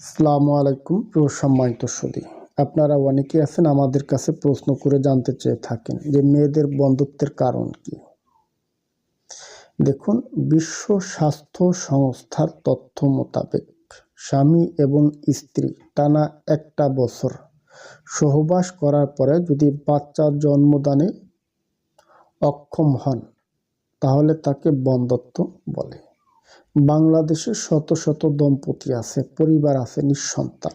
আসসালামু আলাইকুম সম্মানিত সুদী আপনারা অনেকেই আছেন আমাদের কাছে প্রশ্ন করে জানতে চেয়ে থাকেন যে মেয়েদের বন্ধুত্বের কারণ কি? দেখুন, বিশ্ব স্বাস্থ্য সংস্থার তথ্য মোতাবেক স্বামী এবং স্ত্রী টানা একটা বছর সহবাস করার পরে যদি বাচ্চার জন্মদানে অক্ষম হন, তাহলে তাকে বন্ধত্ব বলে। বাংলাদেশে শত শত দম্পতি আছে, পরিবার আছে, নিঃসন্তান।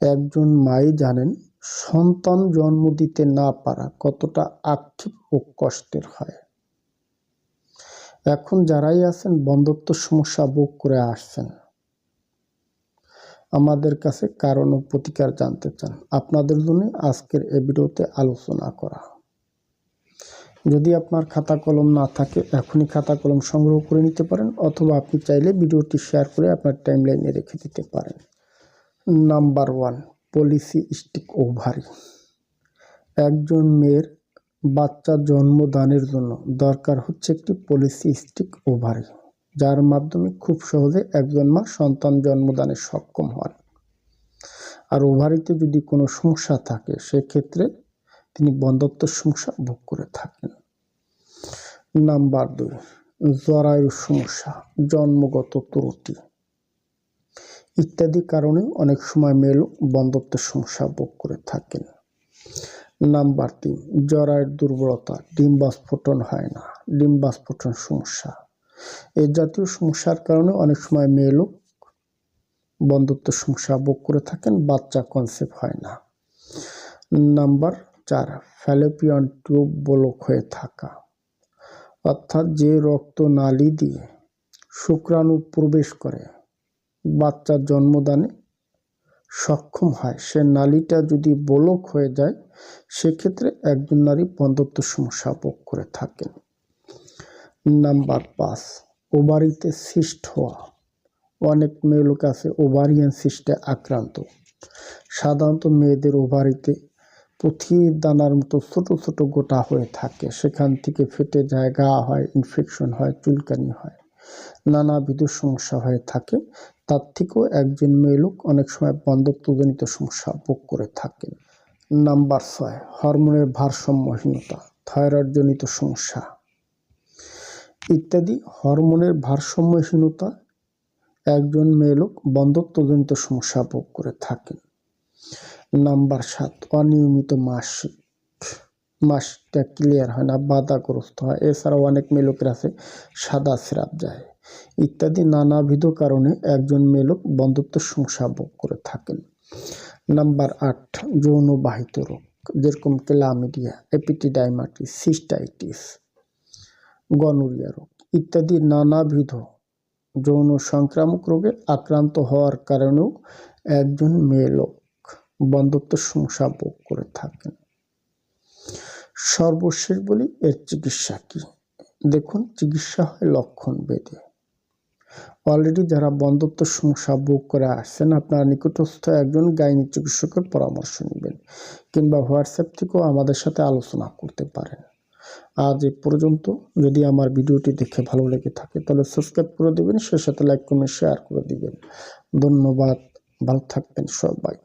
একজন মাই জানেন, সন্তান জন্ম দিতে না পারা কতটা আক্ষেপ ও কষ্টের হয়। এখন যারাই আছেন, বন্ধত্ব সমস্যা ভোগ করে আসছেন। আমাদের কাছে কারণ ও প্রতিকার জানতে চান। আপনাদের জন্য আজকের এ ভিডিওতে আলোচনা করা। যদি আপনার খাতা কলম না থাকে, এখনই খাতা কলম সংগ্রহ করে নিতে পারেন অথবা আপনি চাইলে ভিডিওটি শেয়ার করে আপনার টাইমলাইনে রেখে দিতে পারেন। Number one, polycystic ovary. একজন মেয়ের বাচ্চা জন্মদানের জন্য দরকার হচ্ছে একটি পলিসি স্টিক ওভারি, যার মাধ্যমে খুব সহজে একজন মা সন্তান জন্মদানে সক্ষম হন। আর ওভারিতে যদি কোনো সমস্যা থাকে, সেক্ষেত্রে তিনি বন্ধত্ব সমস্যা ভোগ করে থাকেন। নাম্বার দুই, জরায়ুর সমস্যা, জন্মগত ত্রুটি ইত্যাদি কারণে অনেক সময় মেয়েও বন্ধত্বের সমস্যা ভোগ করে থাকেন। নাম্বার তিন, জরায়ুর দুর্বলতা, ডিম্বাস্ফোটন হয় না, ডিম্বাস্ফোটন সমস্যা। এই জাতীয় সমস্যার কারণে অনেক সময় মেয়ে লোক বন্ধুত্ব সমস্যা ভোগ করে থাকেন, বাচ্চা কনসেপ্ট হয় না। নাম্বার চার, ফ্যালোপিয়ান টিউব ব্লক হয়ে থাকা। অর্থাৎ যে রক্ত নালী দিয়ে শুক্রাণু প্রবেশ করে বাচ্চার জন্মদানে সক্ষম হয়, সে নালীটা যদি ব্লক হয়ে যায়, সেক্ষেত্রে একজন নারী বন্ধত্ব সমস্যা ভোগ করে থাকেন। নাম্বার পাঁচ ওভারিতে সিস্ট হওয়া। অনেক মেয়ে লোক আছে ওভারিয়ান সিস্টে আক্রান্ত। সাধারণত মেয়েদের ওভারিতে পুঁথির দানার মতো ছোট ছোট গোটা হয়ে থাকে। সেখান থেকে ফেটে যায় ঘা হয় ইনফেকশন হয়, চুলকানি হয়। নানাবিধ সমস্যা হয়ে থাকে। তার থেকেও একজন মেয়ে লোক অনেক সময় বন্ধত্বজনিত সমস্যা ভোগ করে থাকেন। নাম্বার ছয়, হরমোনের ভারসাম্যহীনতা, থাইরয়েডজনিত সমস্যা। ইত্যাদি হরমোনের ভারসাম্যহীনতা একজন মেয়ে লোক বন্ধত্বজনিত সমস্যা ভোগ করে থাকেন। নাম্বার সাত, অনিয়মিত মাসিক মাসটা ক্লিয়ার হয় না, বাধাগ্রস্ত হয়। এছাড়াও অনেক মেয়ে লোকের আছে, সাদা স্রাব যায়। ইত্যাদি নানাবিধ কারণে একজন মেয়ে লোক বন্ধুত্ব সমস্যা ভোগ করে থাকেন। নাম্বার আট, যৌনবাহিত রোগ, যেরকম ক্লামিডিয়া, এপিটিডাইমাটিস, সিস্টাইটিস, গনোরিয়া রোগ ইত্যাদি নানাবিধ যৌন সংক্রামক রোগে আক্রান্ত হওয়ার কারণেও একজন মেয়ে লোক বন্ধুত্ব ভোগ করে থাকেন। সর্বশেষ বলি, এর চিকিৎসা কি? দেখুন, চিকিৎসা হয় লক্ষণ বেদে অলরেডি যারা বন্ধুত্ব সমস্যা ভোগ করে আসছেন, আপনারা নিকটস্থ একজন গাইনি চিকিৎসকের পরামর্শ নেবেন কিংবা হোয়াটসঅ্যাপ থেকেও আমাদের সাথে আলোচনা করতে পারেন। আজ এ পর্যন্ত। যদি আমার ভিডিওটি দেখে ভালো লেগে থাকে, তাহলে সাবস্ক্রাইব করে দেবেন সে সাথে লাইক, কমেন্ট শেয়ার করে দিবেন। ধন্যবাদ। ভালো থাকবেন সবাই।